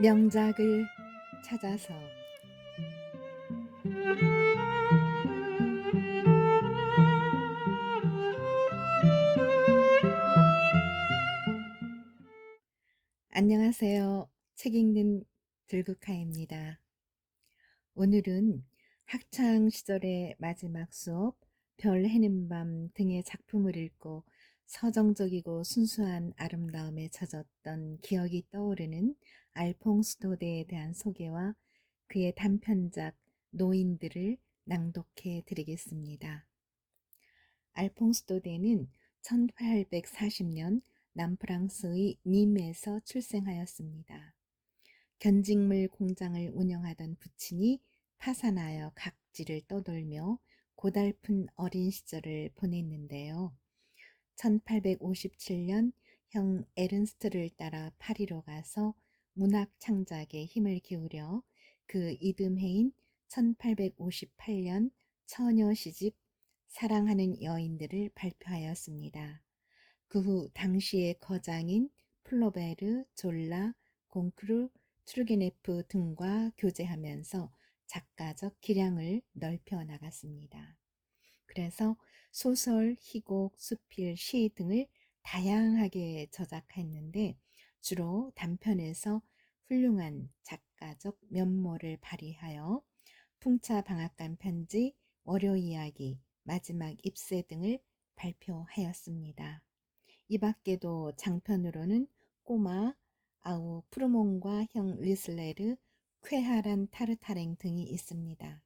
명작을 찾아서 안녕하세요. 책 읽는 들국화입니다. 오늘은 학창 시절의 마지막 수업 별 해는 밤 등의 작품을 읽고 서정적이고 순수한 아름다움에 젖었던 기억이 떠오르는 알퐁스 도데에 대한 소개와 그의 단편작 노인들을 낭독해 드리겠습니다. 알퐁스 도데는 1840년 남프랑스의 님에서 출생하였습니다. 견직물 공장을 운영하던 부친이 파산하여 각지를 떠돌며 고달픈 어린 시절을 보냈는데요. 1857년 형 에른스트를 따라 파리로 가서 문학 창작에 힘을 기울여 그 이듬해인 1858년 처녀 시집 사랑하는 여인들을 발표하였습니다. 그 후 당시의 거장인 플로베르, 졸라, 공크루, 트루게네프 등과 교제하면서 작가적 기량을 넓혀 나갔습니다. 그래서 소설, 희곡, 수필, 시 등을 다양하게 저작했는데 주로 단편에서 훌륭한 작가적 면모를 발휘하여 풍차 방앗간 편지, 월요 이야기, 마지막 입세 등을 발표하였습니다. 이 밖에도 장편으로는 꼬마, 아우 프르몬과 형 리슬레르, 쾌하란 타르타랭 등이 있습니다.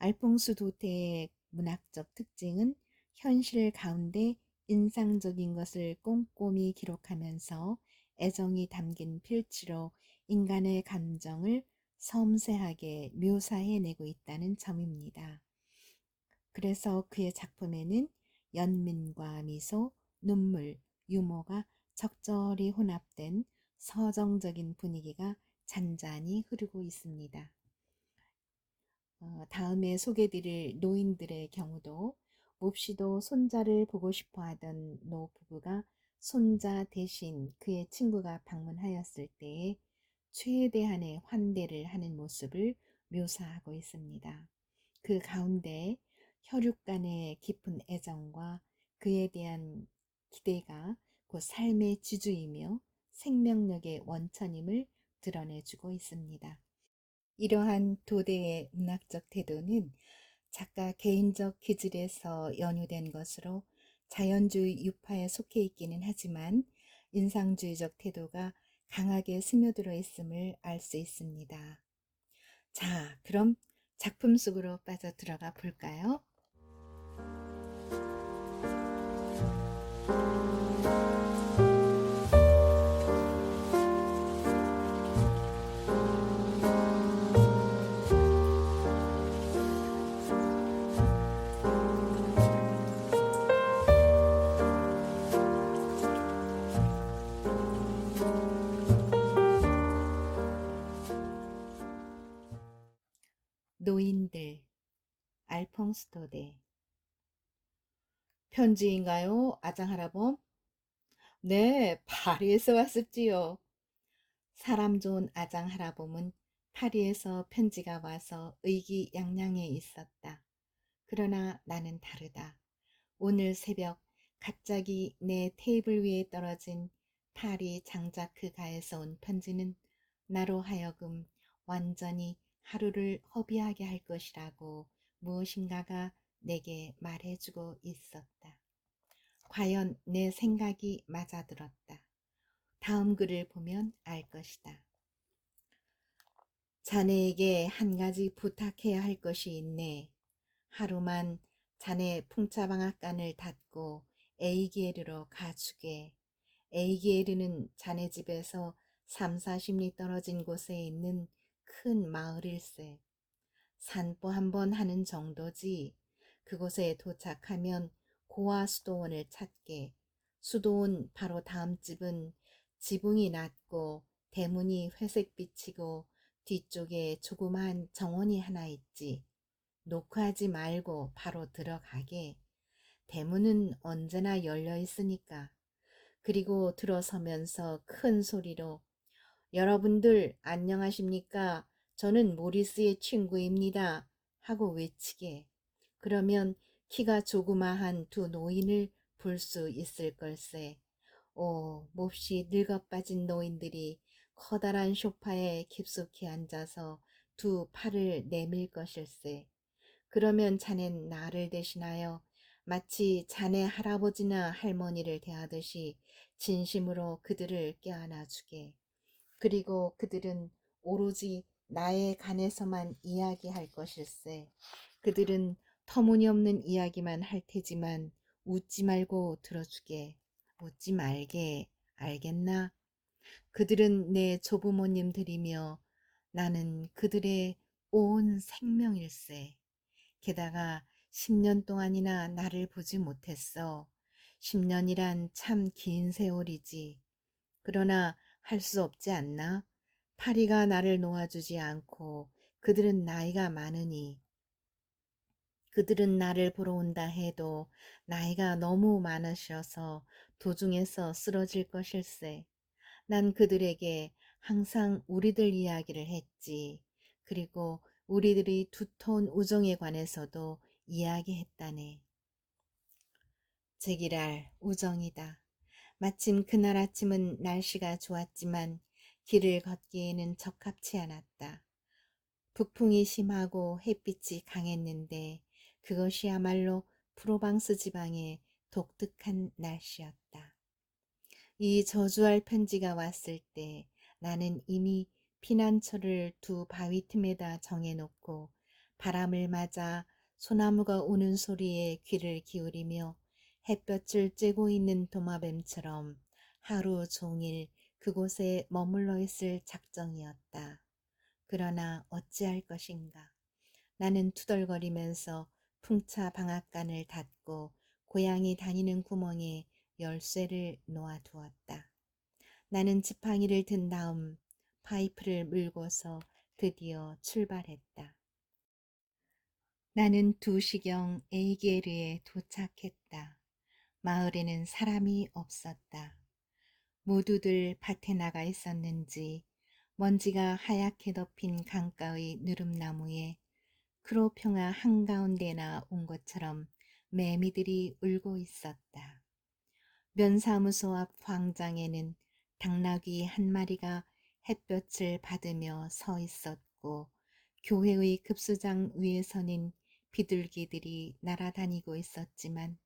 알퐁스 도테의 문학적 특징은 현실 가운데 인상적인 것을 꼼꼼히 기록하면서 애정이 담긴 필치로 인간의 감정을 섬세하게 묘사해내고 있다는 점입니다. 그래서 그의 작품에는 연민과 미소, 눈물, 유머가 적절히 혼합된 서정적인 분위기가 잔잔히 흐르고 있습니다. 어, 다음에 소개드릴 노인들의 경우도 몹시도 손자를 보고 싶어 하던 노 부부가 손자 대신 그의 친구가 방문하였을 때에 최대한의 환대를 하는 모습을 묘사하고 있습니다. 그 가운데 혈육 간의 깊은 애정과 그에 대한 기대가 곧 삶의 지주이며 생명력의 원천임을 드러내주고 있습니다. 이러한 도대의 문학적 태도는 작가 개인적 기질에서 연유된 것으로 자연주의 유파에 속해 있기는 하지만 인상주의적 태도가 강하게 스며들어 있음을 알 수 있습니다. 자, 그럼 작품 속으로 빠져 들어가 볼까요? 노인들 알퐁스토데 편지인가요? 아장할아범? 네, 파리에서 왔었지요. 사람 좋은 아장할아범은 파리에서 편지가 와서 의기양양해 있었다. 그러나 나는 다르다. 오늘 새벽 갑자기 내 테이블 위에 떨어진 파리 장자크 가에서 온 편지는 나로 하여금 완전히 하루를 허비하게 할 것이라고 무엇인가가 내게 말해주고 있었다. 과연 내 생각이 맞아들었다. 다음 글을 보면 알 것이다. 자네에게 한 가지 부탁해야 할 것이 있네. 하루만 자네 풍차방앗간을 닫고 에이기에르로 가주게. 에이기에르는 자네 집에서 3, 40리 떨어진 곳에 있는 큰 마을일세. 산보 한 번 하는 정도지. 그곳에 도착하면 고아 수도원을 찾게. 수도원 바로 다음 집은 지붕이 낮고 대문이 회색 빛이고 뒤쪽에 조그만 정원이 하나 있지. 노크하지 말고 바로 들어가게. 대문은 언제나 열려 있으니까. 그리고 들어서면서 큰 소리로 여러분들 안녕하십니까? 저는 모리스의 친구입니다. 하고 외치게. 그러면 키가 조그마한 두 노인을 볼 수 있을 걸세. 오, 몹시 늙어 빠진 노인들이 커다란 소파에 깊숙이 앉아서 두 팔을 내밀 것일세. 그러면 자넨 나를 대신하여 마치 자네 할아버지나 할머니를 대하듯이 진심으로 그들을 껴안아 주게. 그리고 그들은 오로지 나에 관해서만 이야기할 것일세. 그들은 터무니없는 이야기만 할 테지만 웃지 말고 들어주게. 웃지 말게. 알겠나? 그들은 내 조부모님들이며 나는 그들의 온 생명일세. 게다가 10년 동안이나 나를 보지 못했어. 10년이란 참 긴 세월이지. 그러나 할 수 없지 않나? 파리가 나를 놓아주지 않고 그들은 나이가 많으니 그들은 나를 보러 온다 해도 나이가 너무 많으셔서 도중에서 쓰러질 것일세. 난 그들에게 항상 우리들 이야기를 했지. 그리고 우리들이 두터운 우정에 관해서도 이야기했다네. 제기랄 우정이다. 마침 그날 아침은 날씨가 좋았지만 길을 걷기에는 적합치 않았다. 북풍이 심하고 햇빛이 강했는데 그것이야말로 프로방스 지방의 독특한 날씨였다. 이 저주할 편지가 왔을 때 나는 이미 피난처를 두 바위 틈에다 정해놓고 바람을 맞아 소나무가 우는 소리에 귀를 기울이며 햇볕을 쬐고 있는 도마뱀처럼 하루 종일 그곳에 머물러 있을 작정이었다. 그러나 어찌할 것인가. 나는 투덜거리면서 풍차 방앗간을 닫고 고양이 다니는 구멍에 열쇠를 놓아두었다. 나는 지팡이를 든 다음 파이프를 물고서 드디어 출발했다. 나는 두시경 에이게르에 도착했다. 마을에는 사람이 없었다. 모두들 밭에 나가 있었는지 먼지가 하얗게 덮인 강가의 누름나무에 크로평화 한가운데나 온 것처럼 매미들이 울고 있었다. 면사무소 앞 광장에는 당나귀 한 마리가 햇볕을 받으며 서 있었고 교회의 급수장 위에서는 비둘기들이 날아다니고 있었지만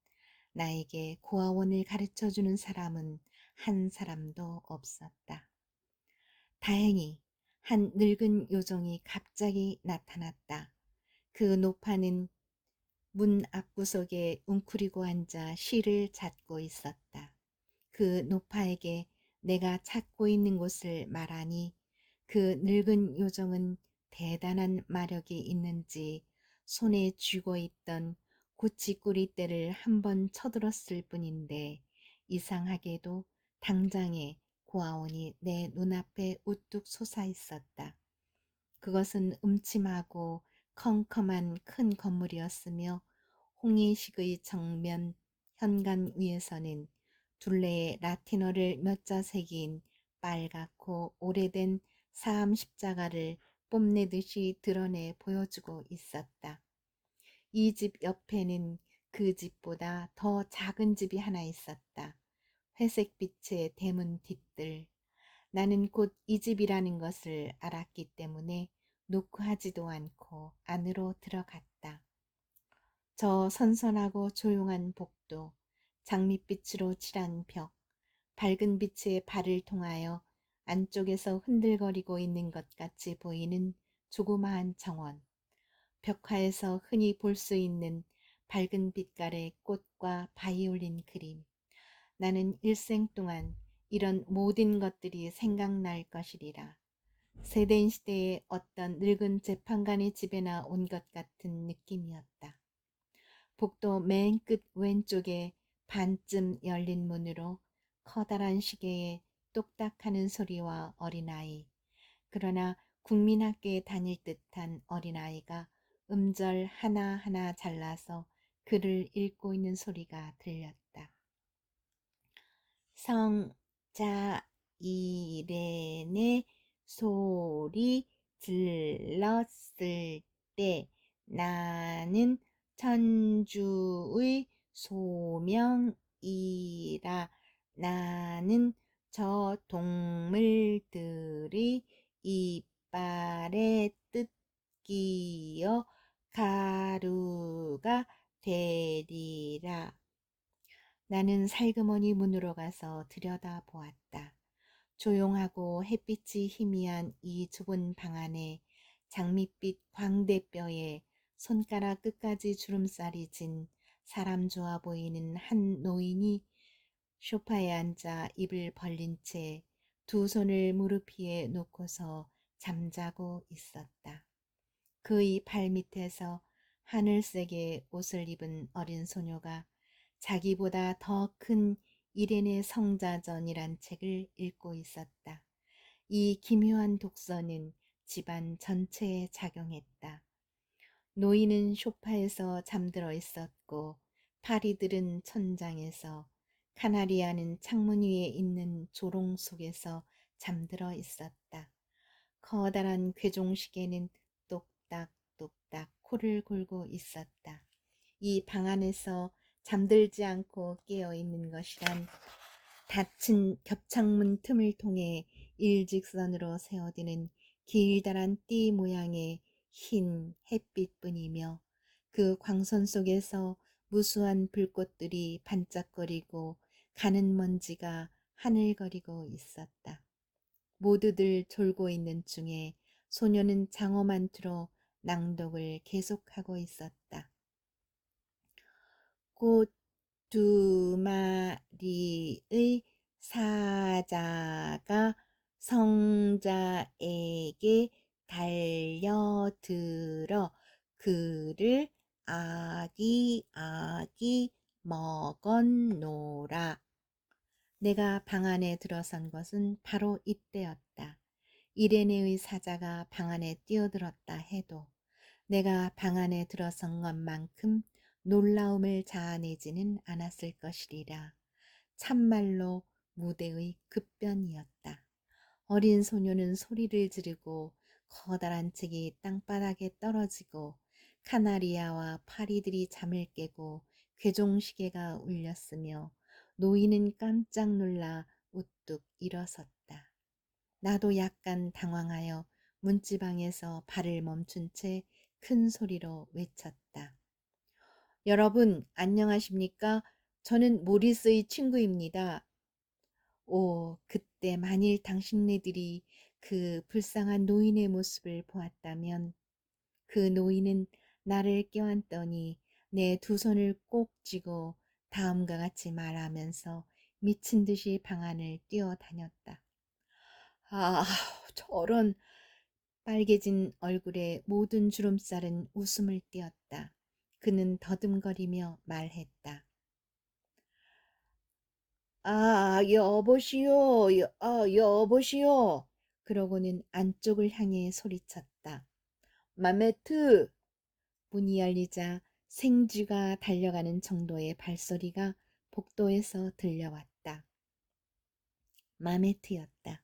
나에게 고아원을 가르쳐 주는 사람은 한 사람도 없었다. 다행히 한 늙은 요정이 갑자기 나타났다. 그 노파는 문 앞구석에 웅크리고 앉아 실을 찾고 있었다. 그 노파에게 내가 찾고 있는 곳을 말하니 그 늙은 요정은 대단한 마력이 있는지 손에 쥐고 있던 고치꾸리대를 한 번 쳐들었을 뿐인데 이상하게도 당장에 고아원이 내 눈앞에 우뚝 솟아 있었다. 그것은 음침하고 컴컴한 큰 건물이었으며 홍의식의 정면 현관 위에서는 둘레에 라틴어를 몇자 새긴 빨갛고 오래된 사암 십자가를 뽐내듯이 드러내 보여주고 있었다. 이 집 옆에는 그 집보다 더 작은 집이 하나 있었다. 회색빛의 대문 뒷뜰. 나는 곧 이 집이라는 것을 알았기 때문에 노크하지도 않고 안으로 들어갔다. 저 선선하고 조용한 복도, 장밋빛으로 칠한 벽, 밝은 빛에 발을 통하여 안쪽에서 흔들거리고 있는 것 같이 보이는 조그마한 정원, 벽화에서 흔히 볼 수 있는 밝은 빛깔의 꽃과 바이올린 그림. 나는 일생 동안 이런 모든 것들이 생각날 것이리라. 세대인 시대의 어떤 늙은 재판관의 집에나 온 것 같은 느낌이었다. 복도 맨 끝 왼쪽에 반쯤 열린 문으로 커다란 시계에 똑딱하는 소리와 어린아이. 그러나 국민학교에 다닐 듯한 어린아이가 음절 하나하나 잘라서 글을 읽고 있는 소리가 들렸다. 성, 자, 이레네 소리 질렀을 때 나는 천주의 소명이라 나는 저 동물들이 이빨에 뜯기어 가루가 되리라. 나는 살그머니 문으로 가서 들여다 보았다. 조용하고 햇빛이 희미한 이 좁은 방 안에 장밋빛 광대뼈에 손가락 끝까지 주름살이 진 사람 좋아 보이는 한 노인이 소파에 앉아 입을 벌린 채 두 손을 무릎 위에 놓고서 잠자고 있었다. 그의 발 밑에서 하늘색의 옷을 입은 어린 소녀가 자기보다 더 큰 이레네 성자전이란 책을 읽고 있었다. 이 기묘한 독서는 집안 전체에 작용했다. 노인은 소파에서 잠들어 있었고 파리들은 천장에서 카나리아는 창문 위에 있는 조롱 속에서 잠들어 있었다. 커다란 괴종시계는 코를 골고 있었다. 이 방 안에서 잠들지 않고 깨어 있는 것이란 닫힌 겹창문 틈을 통해 일직선으로 세워지는 길다란 띠 모양의 흰 햇빛뿐이며 그 광선 속에서 무수한 불꽃들이 반짝거리고 가는 먼지가 하늘거리고 있었다. 모두들 졸고 있는 중에 소녀는 장어만 틀어 낭독을 계속하고 있었다. 꽃 두 마리의 사자가 성자에게 달려들어 그를 아기아기 먹었노라. 내가 방 안에 들어선 것은 바로 이때였다. 이레네의 사자가 방 안에 뛰어들었다 해도 내가 방 안에 들어선 것만큼 놀라움을 자아내지는 않았을 것이리라. 참말로 무대의 급변이었다. 어린 소녀는 소리를 지르고 커다란 책이 땅바닥에 떨어지고 카나리아와 파리들이 잠을 깨고 괴종시계가 울렸으며 노인은 깜짝 놀라 우뚝 일어섰다. 나도 약간 당황하여 문지방에서 발을 멈춘 채 큰 소리로 외쳤다. 여러분, 안녕하십니까? 저는 모리스의 친구입니다. 오, 그때 만일 당신네들이 그 불쌍한 노인의 모습을 보았다면 그 노인은 나를 껴안더니 내 두 손을 꼭 쥐고 다음과 같이 말하면서 미친 듯이 방 안을 뛰어다녔다. 아, 저런 빨개진 얼굴에 모든 주름살은 웃음을 띄었다. 그는 더듬거리며 말했다. 아, 여보시오, 여, 아, 여보시오. 그러고는 안쪽을 향해 소리쳤다. 마메트! 문이 열리자 생쥐가 달려가는 정도의 발소리가 복도에서 들려왔다. 마메트였다.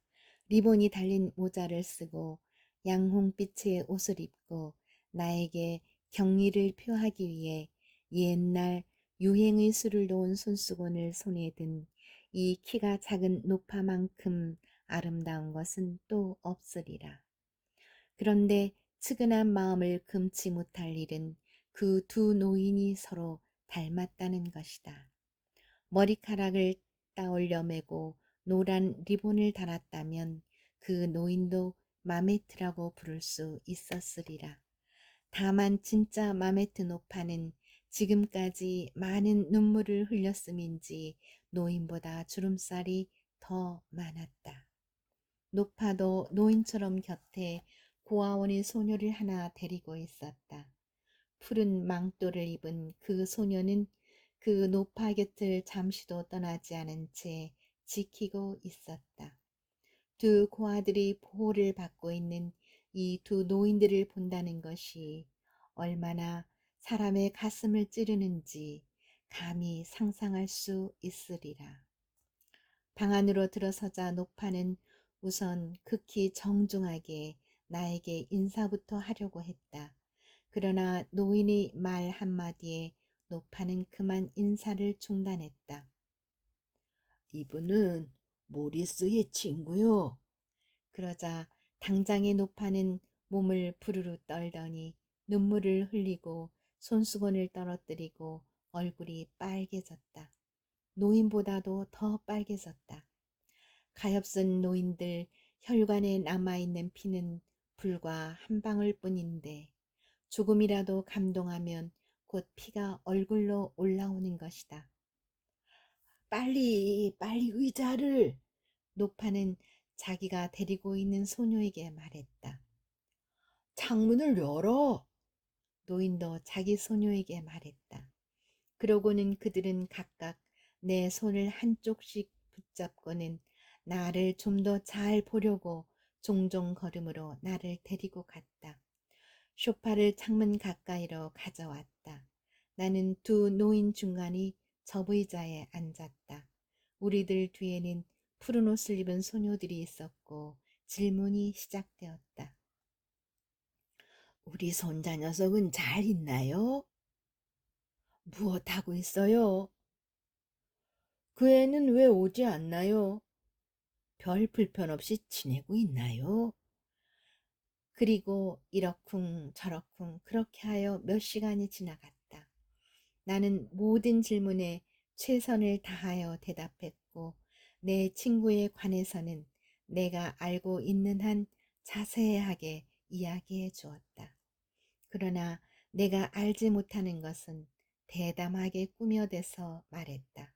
리본이 달린 모자를 쓰고 양홍빛의 옷을 입고 나에게 경의를 표하기 위해 옛날 유행의 수를 놓은 손수건을 손에 든 이 키가 작은 노파만큼 아름다운 것은 또 없으리라. 그런데 측은한 마음을 금치 못할 일은 그 두 노인이 서로 닮았다는 것이다. 머리카락을 따올려 매고 노란 리본을 달았다면 그 노인도 마메트라고 부를 수 있었으리라. 다만 진짜 마메트 노파는 지금까지 많은 눈물을 흘렸음인지 노인보다 주름살이 더 많았다. 노파도 노인처럼 곁에 고아원의 소녀를 하나 데리고 있었다. 푸른 망토를 입은 그 소녀는 그 노파 곁을 잠시도 떠나지 않은 채 지키고 있었다. 두 고아들이 보호를 받고 있는 이 두 노인들을 본다는 것이 얼마나 사람의 가슴을 찌르는지 감히 상상할 수 있으리라. 방 안으로 들어서자 노파는 우선 극히 정중하게 나에게 인사부터 하려고 했다. 그러나 노인의 말 한마디에 노파는 그만 인사를 중단했다. 이분은 모리스의 친구요. 그러자 당장의 노파는 몸을 부르르 떨더니 눈물을 흘리고 손수건을 떨어뜨리고 얼굴이 빨개졌다. 노인보다도 더 빨개졌다. 가엾은 노인들 혈관에 남아있는 피는 불과 한 방울 뿐인데 조금이라도 감동하면 곧 피가 얼굴로 올라오는 것이다. 빨리, 빨리 의자를. 노파는 자기가 데리고 있는 소녀에게 말했다. 창문을 열어. 노인도 자기 소녀에게 말했다. 그러고는 그들은 각각 내 손을 한쪽씩 붙잡고는 나를 좀 더 잘 보려고 종종 걸음으로 나를 데리고 갔다. 쇼파를 창문 가까이로 가져왔다. 나는 두 노인 중간이 접의자에 앉았다. 우리들 뒤에는 푸른 옷을 입은 소녀들이 있었고 질문이 시작되었다. 우리 손자 녀석은 잘 있나요? 무엇하고 있어요? 그 애는 왜 오지 않나요? 별 불편 없이 지내고 있나요? 그리고 이러쿵 저러쿵 그렇게 하여 몇 시간이 지나갔다. 나는 모든 질문에 최선을 다하여 대답했고 내 친구에 관해서는 내가 알고 있는 한 자세하게 이야기해 주었다. 그러나 내가 알지 못하는 것은 대담하게 꾸며대서 말했다.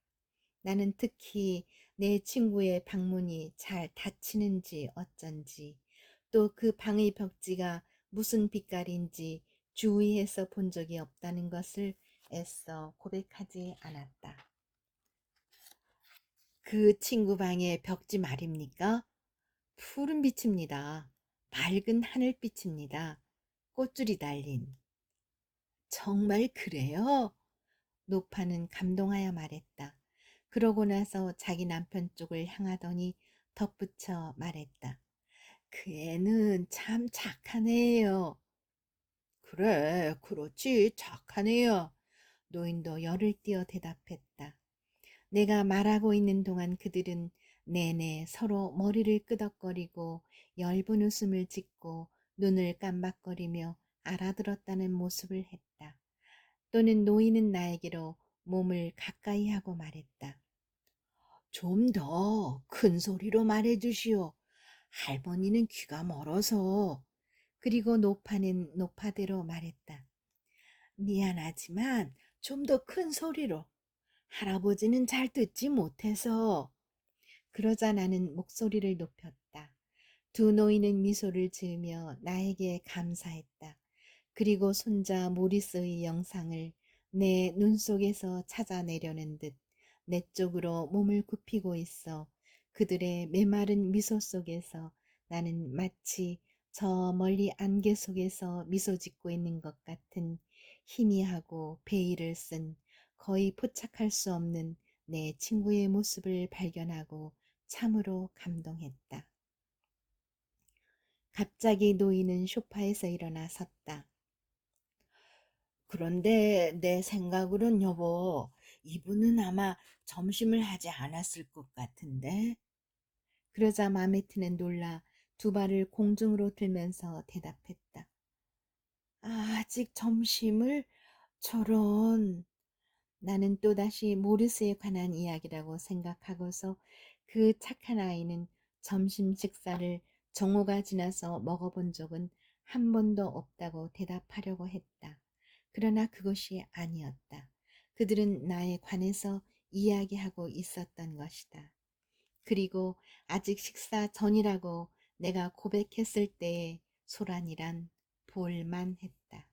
나는 특히 내 친구의 방문이 잘 닫히는지 어쩐지 또 그 방의 벽지가 무슨 빛깔인지 주의해서 본 적이 없다는 것을 애써 고백하지 않았다. 그 친구 방의 벽지 말입니까? 푸른 빛입니다. 밝은 하늘빛입니다. 꽃줄이 달린. 정말 그래요? 노파는 감동하여 말했다. 그러고 나서 자기 남편 쪽을 향하더니 덧붙여 말했다. 그 애는 참 착한 애예요. 그래, 그렇지, 착한 애야. 노인도 열을 띄어 대답했다. 내가 말하고 있는 동안 그들은 내내 서로 머리를 끄덕거리고 엷은 웃음을 짓고 눈을 깜박거리며 알아들었다는 모습을 했다. 또는 노인은 나에게로 몸을 가까이 하고 말했다. 좀 더 큰 소리로 말해 주시오. 할머니는 귀가 멀어서. 그리고 노파는 노파대로 말했다. 미안하지만 좀 더 큰 소리로. 할아버지는 잘 듣지 못해서. 그러자 나는 목소리를 높였다. 두 노인은 미소를 지으며 나에게 감사했다. 그리고 손자 모리스의 영상을 내 눈 속에서 찾아내려는 듯 내 쪽으로 몸을 굽히고 있어 그들의 메마른 미소 속에서 나는 마치 저 멀리 안개 속에서 미소 짓고 있는 것 같은 희미하고 베일을 쓴 거의 포착할 수 없는 내 친구의 모습을 발견하고 참으로 감동했다. 갑자기 노인은 소파에서 일어나 섰다. 그런데 내 생각으론 여보, 이분은 아마 점심을 하지 않았을 것 같은데. 그러자 마메트는 놀라 두 발을 공중으로 들면서 대답했다. 아직 점심을 저런. 나는 또다시 모르스에 관한 이야기라고 생각하고서 그 착한 아이는 점심 식사를 정오가 지나서 먹어본 적은 한 번도 없다고 대답하려고 했다. 그러나 그것이 아니었다. 그들은 나에 관해서 이야기하고 있었던 것이다. 그리고 아직 식사 전이라고 내가 고백했을 때의 소란이란 볼만했다.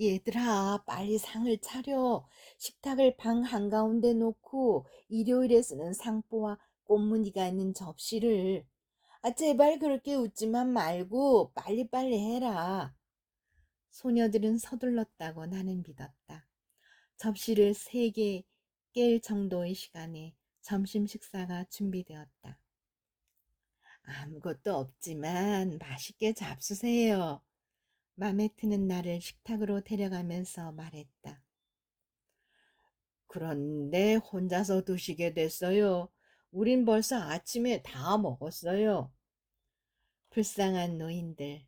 얘들아, 빨리 상을 차려. 식탁을 방 한가운데 놓고 일요일에 쓰는 상보와 꽃무늬가 있는 접시를. 아, 제발 그렇게 웃지만 말고 빨리빨리 해라. 소녀들은 서둘렀다고 나는 믿었다. 접시를 세 개 깰 정도의 시간에 점심 식사가 준비되었다. 아무것도 없지만 맛있게 잡수세요. 맘에 드는 나를 식탁으로 데려가면서 말했다. 그런데 혼자서 드시게 됐어요. 우린 벌써 아침에 다 먹었어요. 불쌍한 노인들.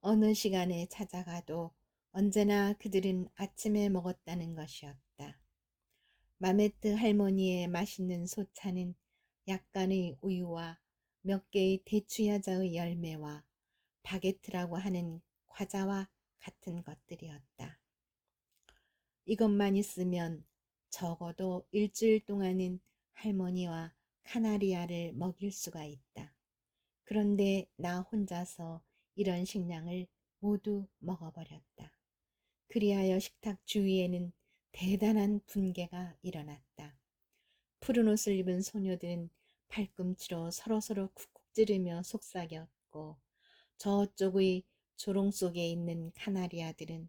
어느 시간에 찾아가도 언제나 그들은 아침에 먹었다는 것이었다. 마메트 할머니의 맛있는 소차는 약간의 우유와 몇 개의 대추야자의 열매와 바게트라고 하는 과자와 같은 것들이었다. 이것만 있으면 적어도 일주일 동안은 할머니와 카나리아를 먹일 수가 있다. 그런데 나 혼자서 이런 식량을 모두 먹어버렸다. 그리하여 식탁 주위에는 대단한 분개가 일어났다. 푸른 옷을 입은 소녀들은 발꿈치로 서로서로 쿡쿡 찌르며 속삭였고 저쪽의 조롱 속에 있는 카나리아들은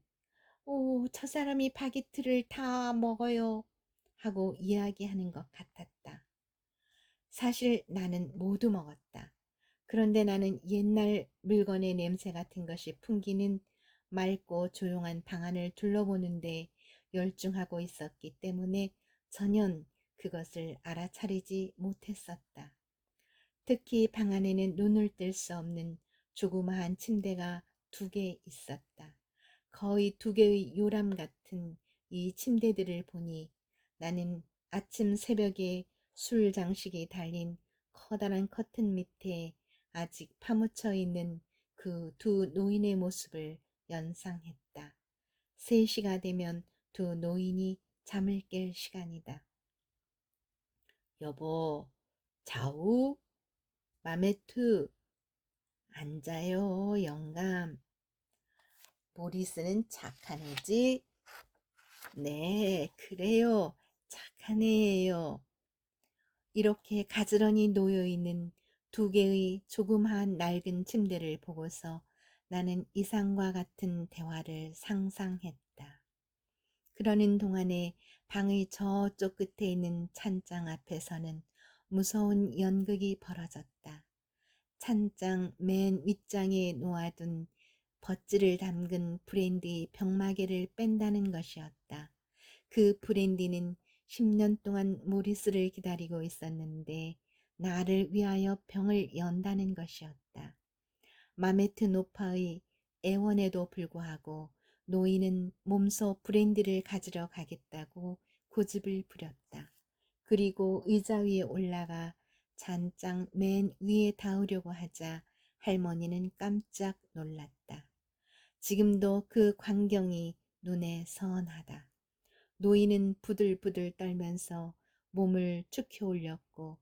오, 저 사람이 바게트를 다 먹어요. 하고 이야기하는 것 같았다. 사실 나는 모두 먹었다. 그런데 나는 옛날 물건의 냄새 같은 것이 풍기는 맑고 조용한 방 안을 둘러보는데 열중하고 있었기 때문에 전혀 그것을 알아차리지 못했었다. 특히 방 안에는 눈을 뗄수 없는 조그마한 침대가 두 개 있었다. 거의 두 개의 요람 같은 이 침대들을 보니 나는 아침 새벽에 술 장식이 달린 커다란 커튼 밑에 아직 파묻혀 있는 그 두 노인의 모습을 연상했다. 3시가 되면 두 노인이 잠을 깰 시간이다. 여보, 자우? 마메투, 앉아요, 영감. 모리스는 착한 애지? 네, 그래요. 착한 애예요. 이렇게 가지런히 놓여 있는 두 개의 조그마한 낡은 침대를 보고서 나는 이상과 같은 대화를 상상했다. 그러는 동안에 방의 저쪽 끝에 있는 찬장 앞에서는 무서운 연극이 벌어졌다. 찬장 맨 윗장에 놓아둔 버찌를 담근 브랜디 병마개를 뺀다는 것이었다. 그 브랜디는 10년 동안 모리스를 기다리고 있었는데 나를 위하여 병을 연다는 것이었다. 마메트 노파의 애원에도 불구하고 노인은 몸소 브랜디를 가지러 가겠다고 고집을 부렸다. 그리고 의자 위에 올라가 잔장 맨 위에 닿으려고 하자 할머니는 깜짝 놀랐다. 지금도 그 광경이 눈에 선하다. 노인은 부들부들 떨면서 몸을 축혀 올렸고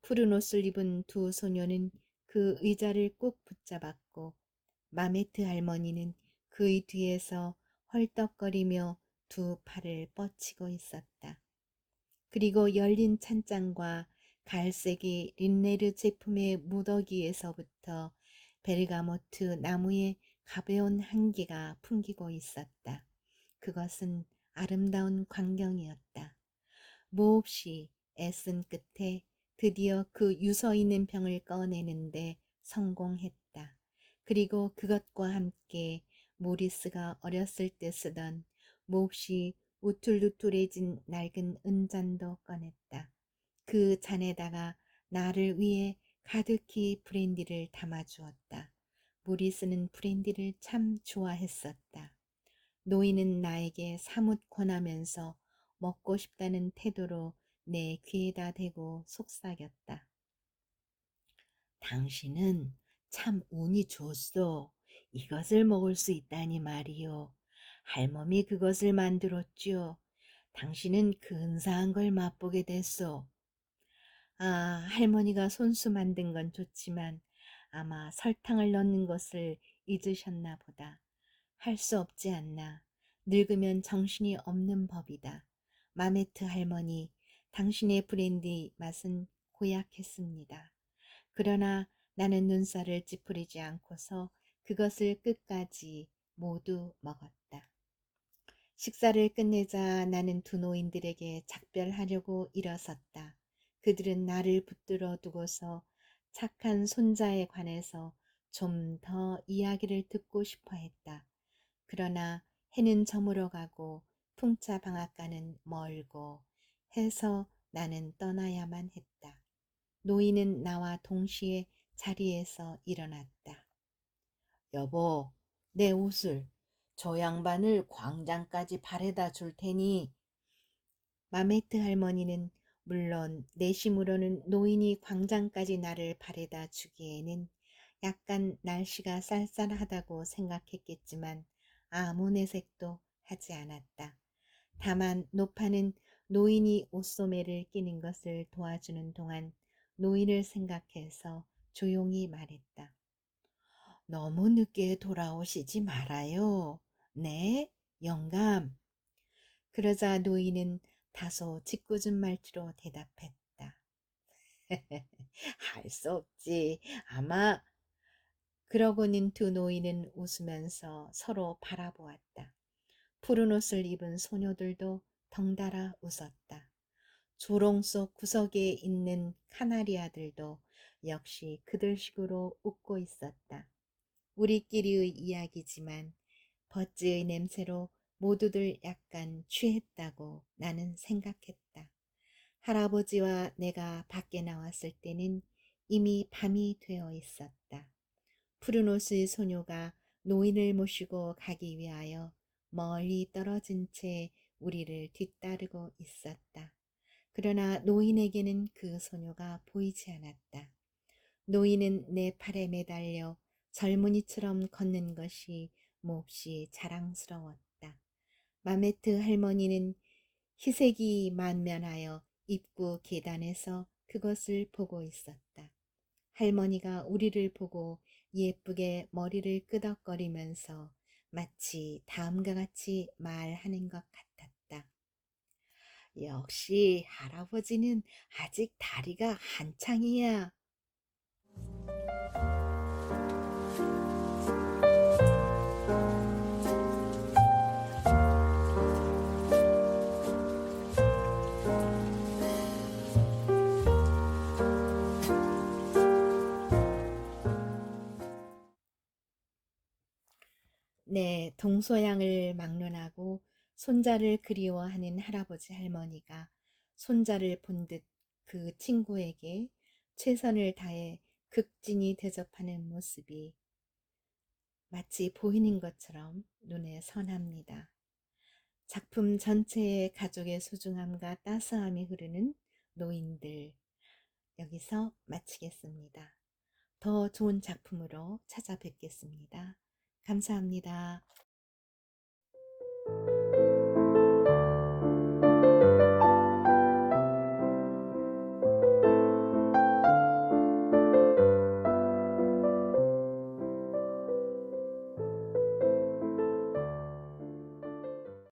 푸른 옷을 입은 두 소녀는 그 의자를 꼭 붙잡았고 마메트 할머니는 그의 뒤에서 헐떡거리며 두 팔을 뻗치고 있었다. 그리고 열린 찬장과 갈색의 린네르 제품의 무더기에서부터 베르가모트 나무의 가벼운 향기가 풍기고 있었다. 그것은 아름다운 광경이었다. 몹시 애쓴 끝에 드디어 그 유서 있는 병을 꺼내는데 성공했다. 그리고 그것과 함께 모리스가 어렸을 때 쓰던 몹시 우툴두툴해진 낡은 은잔도 꺼냈다. 그 잔에다가 나를 위해 가득히 브랜디를 담아주었다. 모리스는 브랜디를 참 좋아했었다. 노인은 나에게 사뭇 권하면서 먹고 싶다는 태도로 내 귀에다 대고 속삭였다. 당신은 참 운이 좋소. 이것을 먹을 수 있다니 말이요. 할멈이 그것을 만들었지요. 당신은 근사한 걸 맛보게 됐소. 아, 할머니가 손수 만든 건 좋지만 아마 설탕을 넣는 것을 잊으셨나 보다. 할 수 없지 않나. 늙으면 정신이 없는 법이다. 마메트 할머니, 당신의 브랜디 맛은 고약했습니다. 그러나 나는 눈살을 찌푸리지 않고서 그것을 끝까지 모두 먹었다. 식사를 끝내자 나는 두 노인들에게 작별하려고 일어섰다. 그들은 나를 붙들어 두고서 착한 손자에 관해서 좀 더 이야기를 듣고 싶어 했다. 그러나 해는 저물어 가고 풍차 방앗간은 멀고 해서 나는 떠나야만 했다. 노인은 나와 동시에 자리에서 일어났다. 여보, 내 옷을 저 양반을 광장까지 바래다 줄 테니 마메트 할머니는 물론 내심으로는 노인이 광장까지 나를 바래다 주기에는 약간 날씨가 쌀쌀하다고 생각했겠지만 아무 내색도 하지 않았다. 다만 노파는 노인이 옷소매를 끼는 것을 도와주는 동안 노인을 생각해서 조용히 말했다. 너무 늦게 돌아오시지 말아요. 네, 영감. 그러자 노인은 다소 짓궂은 말투로 대답했다. 할 수 없지. 아마 그러고는 두 노인은 웃으면서 서로 바라보았다. 푸른 옷을 입은 소녀들도 덩달아 웃었다. 조롱 속 구석에 있는 카나리아들도 역시 그들식으로 웃고 있었다. 우리끼리의 이야기지만 버즈의 냄새로 모두들 약간 취했다고 나는 생각했다. 할아버지와 내가 밖에 나왔을 때는 이미 밤이 되어 있었다. 푸른 옷의 소녀가 노인을 모시고 가기 위하여 멀리 떨어진 채 우리를 뒤따르고 있었다. 그러나 노인에게는 그 소녀가 보이지 않았다. 노인은 내 팔에 매달려 젊은이처럼 걷는 것이 몹시 자랑스러웠다. 마메트 할머니는 희색이 만면하여 입구 계단에서 그것을 보고 있었다. 할머니가 우리를 보고 예쁘게 머리를 끄덕거리면서 마치 다음과 같이 말하는 것 같았다. 역시 할아버지는 아직 다리가 한창이야. 네, 동서양을 막론하고 손자를 그리워하는 할아버지 할머니가 손자를 본 듯 그 친구에게 최선을 다해 극진히 대접하는 모습이 마치 보이는 것처럼 눈에 선합니다. 작품 전체의 가족의 소중함과 따스함이 흐르는 노인들. 여기서 마치겠습니다. 더 좋은 작품으로 찾아뵙겠습니다. 감사합니다.